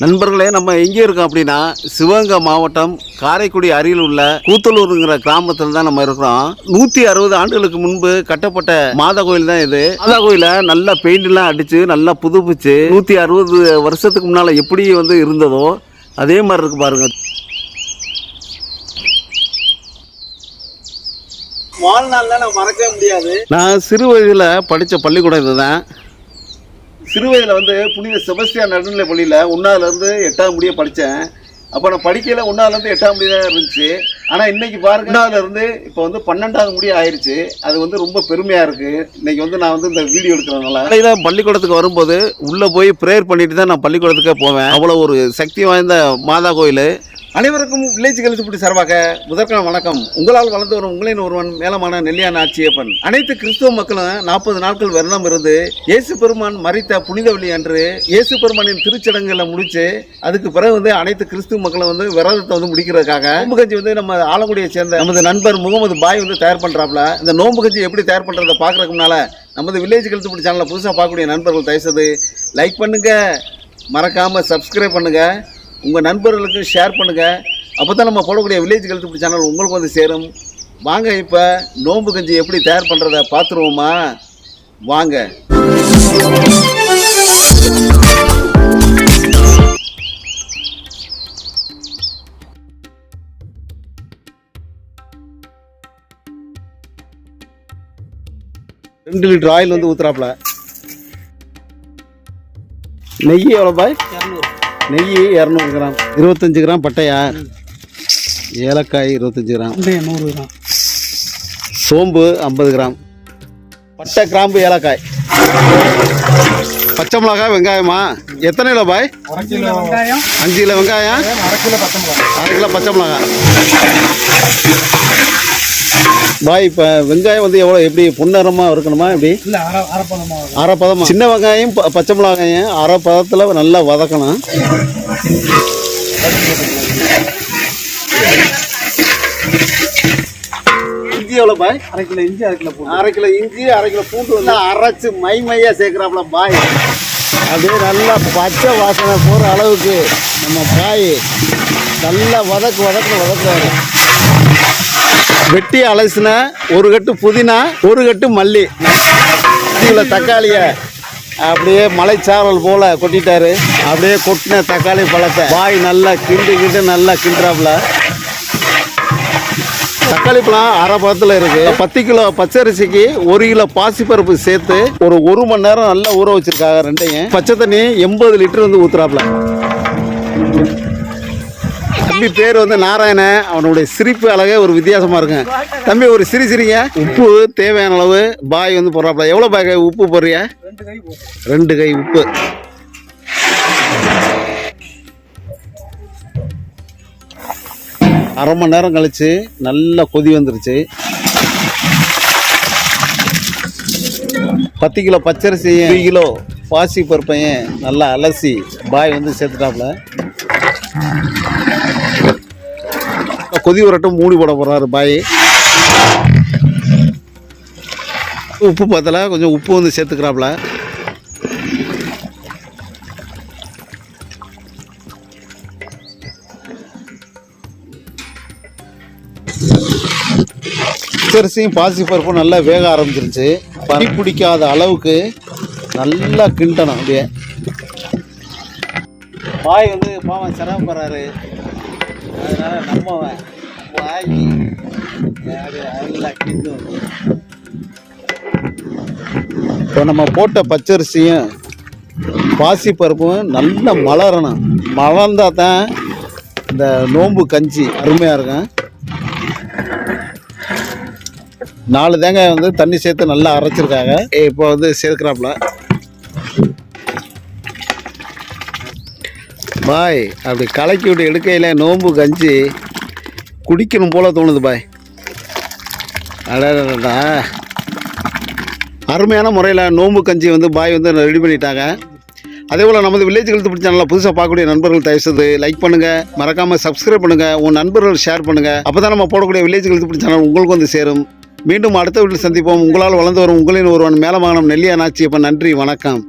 நண்பர்களே நம்ம எங்கே இருக்கோம் அப்படின்னா சிவகங்கை மாவட்டம் காரைக்குடி அருகில் உள்ள கூத்தலூருங்கிற கிராமத்தில் தான் நம்ம இருக்கிறோம். நூற்றி அறுபது ஆண்டுகளுக்கு முன்பு கட்டப்பட்ட மாதா கோயில் தான் இது. மாதா கோயிலை நல்லா பெயிண்ட்லாம் அடித்து நல்லா புதுப்பிச்சு நூற்றி அறுபது வருஷத்துக்கு முன்னால் எப்படி வந்து இருந்ததோ அதே மாதிரி இருக்கு பாருங்க. வாழ்நாளில் நான் மறக்கவே முடியாது. நான் சிறு வயதில் படித்த பள்ளிக்கூடம் இதுதான். சிறுவயதில் வந்து புனித செபஸ்டியா நடுநிலை பள்ளியில் ஒன்றாவதுலேருந்து எட்டாம் முடிய படித்தேன் அப்போ நான் படிக்கையில் ஒன்றாவதுலேருந்து எட்டாம் முடி தான் இருந்துச்சு. ஆனால் இன்னைக்கு பாருங்க ஒன்றாவதுலேருந்து இப்போ வந்து பன்னெண்டாவது முடி ஆயிடுச்சு அது வந்து ரொம்ப பெருமையாக இருக்குது இன்னைக்கு வந்து நான் வந்து இந்த வீடியோ எடுக்கிறதுனால. காலையில் பள்ளிக்கூடத்துக்கு வரும்போது உள்ளே போய் ப்ரேயர் பண்ணிட்டு தான் நான் பள்ளிக்கூடத்துக்கே போவேன். அவ்வளோ ஒரு சக்தி வாய்ந்த மாதா கோயில். அனைவருக்கும் வில்லேஜ் கழித்துப்படி சார்பாக முதற்கான வணக்கம். உங்களால் வளர்ந்து வரும் உங்களின் ஒருவன் மேலமான நெல்லியான ஆட்சியப்பன். அனைத்து கிறிஸ்துவ மக்களும் நாற்பது நாட்கள் விரதம் இருந்து இயேசு பெருமான் மறித்த புனித வழி அன்று இயேசு பெருமானின் திருச்சடங்குகளை முடிச்சு அதுக்கு பிறகு வந்து அனைத்து கிறிஸ்துவ மக்களும் வந்து விரதத்தை வந்து முடிக்கிறதுக்காக நோம்பு கஞ்சி வந்து நம்ம ஆலங்குடியை சேர்ந்த நமது நண்பர் முகமது பாய் வந்து தயார் பண்றாப்ல இந்த நோம்பு கஞ்சி எப்படி தயார் பண்ணுறதை பார்க்கறதுக்கு நமது வில்லேஜ் கழித்துப்படி சேனலை புதுசாக பார்க்கக்கூடிய நண்பர்கள் தயவுசெய்து லைக் பண்ணுங்க. மறக்காம சப்ஸ்கிரைப் பண்ணுங்க. உங்கள் நண்பர்களுக்கு ஷேர் பண்ணுங்கள் அப்போ தான் நம்ம போடக்கூடிய வில்லேஜ் கழுத்துப்படி சேனல் உங்களுக்கு வந்து சேரும். வாங்க இப்போ நோம்பு கஞ்சி எப்படி தயார் பண்ணுறத பார்த்துருவோமா? வாங்க. ரெண்டு லிட்டர் ஆயில் வந்து ஊற்றுறாப்புல நெய் எவ்வளோ பாய்? நெய் இரநூறு கிராம். இருபத்தஞ்சு கிராம் பட்டையா? ஏலக்காய் இருபத்தஞ்சு கிராம். நூறு கிராம். சோம்பு ஐம்பது கிராம். பட்டை கிராம்பு ஏலக்காய். பச்சை மிளகாய் வெங்காயமா? எத்தனை கிலோ பாய்? அஞ்சு கிலோ வெங்காயம். அரை கிலோ பச்சை மிளகாய். அரை கிலோ பச்சை மிளகாய். பாய் இப்போ வெங்காயம் வந்து எவ்வளோ எப்படி பொன்னரமாக இருக்கணுமா எப்படி? இல்லை அரை அரை பழமாக வரும் அரை பதமா சின்ன வெங்காயம் பச்சை மிளகாயும் அரை பதத்தில் நல்லா வதக்கணும். இஞ்சி எவ்வளோ பாய்? அரை கிலோ இஞ்சி அரை கிலோ பூண்டு. அரை கிலோ இஞ்சி அரை கிலோ பூண்டு வந்து அரைச்சு மை மையாக சேர்க்குறாப்புல பாய். அப்படியே நல்லா பச்சை வாசனை போகிற அளவுக்கு நம்ம பாய் நல்லா வதக்கு வதக்கு வதக்குறாரு. வெட்டி அலசின ஒரு கட்டு புதினா ஒரு கட்டு மல்லி. இதில் தக்காளியை அப்படியே மலைச்சாரல் போல் கொட்டிட்டாரு. அப்படியே கொட்டின தக்காளி பழத்தை வாய் நல்லா கிண்டு கிண்டு நல்லா கிண்டுறாப்புல. தக்காளி பழம் அரை பழத்தில் இருக்கு. பத்து கிலோ பச்சரிசிக்கு ஒரு கிலோ பாசிப்பருப்பு சேர்த்து ஒரு ஒரு மணி நேரம் நல்லா ஊற வச்சிருக்காங்க ரெண்டையும். பச்சை தண்ணி எண்பது லிட்டர் வந்து ஊத்துறாப்புல. தம்பி பேர் வந்து நாராயணன் அவனுடைய சிரிப்பு அழகே ஒரு வித்தியாசமா இருக்குங்க தம்பி ஒரு சிரி சிரிங்க. உப்பு தேவையான அளவு பாய் வந்து போடுறாப்புல எவ்வளோ பாய் உப்பு போடுறிய? ரெண்டு கை உப்பு. அரை மணி நேரம் கழிச்சு நல்லா கொதி வந்துருச்சு. பத்து கிலோ பச்சரிசியும் ஒரு கிலோ பாசி பருப்பையும் நல்லா அலசி பாய் வந்து சேர்த்துட்டாப்புல கொதி வரட்டும் மூடி போட போகிறாரு பாய். உப்பு பார்த்தல கொஞ்சம் உப்பு வந்து சேர்த்துக்கிறாப்புல பச்சரிசியும் பாசி பருப்பும் நல்லா வேக ஆரம்பிச்சிருச்சு. பனி பிடிக்காத அளவுக்கு நல்லா கிண்டணும் அப்படியே. பாய் வந்து பாவம் சிரமப்படுறாரு. அதனால நம்ம இப்போ நம்ம போட்ட பச்சரிசியும் பாசி பருப்பும் நல்லா மலரணும். மலர்ந்தால் தான் இந்த நோம்பு கஞ்சி அருமையாக இருக்கும். நாலு தேங்காய் வந்து தண்ணி சேர்த்து நல்லா அரைச்சிருக்காங்க. இப்போ வந்து சேர்க்குறாப்புல. பாய் அப்படி கலக்கி விட்டு எடுக்கையில் நோம்பு கஞ்சி குடிக்கணும் போல தோணுது பாய். அடடா அருமையான முறையில் நோம்பு கஞ்சி வந்து பாய் வந்து ரெடி பண்ணிட்டாங்க. அதே போல் நமது வில்லேஜ் கழுத்து பிடிச்ச சேனலில் புதுசாக பார்க்கக்கூடிய நண்பர்கள் தயவுசெய்து லைக் பண்ணுங்கள் மறக்காமல் சப்ஸ்கிரைப் பண்ணுங்கள் உங்கள் நண்பர்கள் ஷேர் பண்ணுங்கள் அப்போ தான் நம்ம போடக்கூடிய வில்லேஜ் கழுத்து பிடிச்ச சேனல் உங்களுக்கு வந்து சேரும். மீண்டும் அடுத்த வீட்டில் சந்திப்போம். உங்களால் வளர்ந்து வரும் உங்களின் ஒருவன் மேலமானம் நெல்லியா நாச்சி அப்போ நன்றி. வணக்கம்.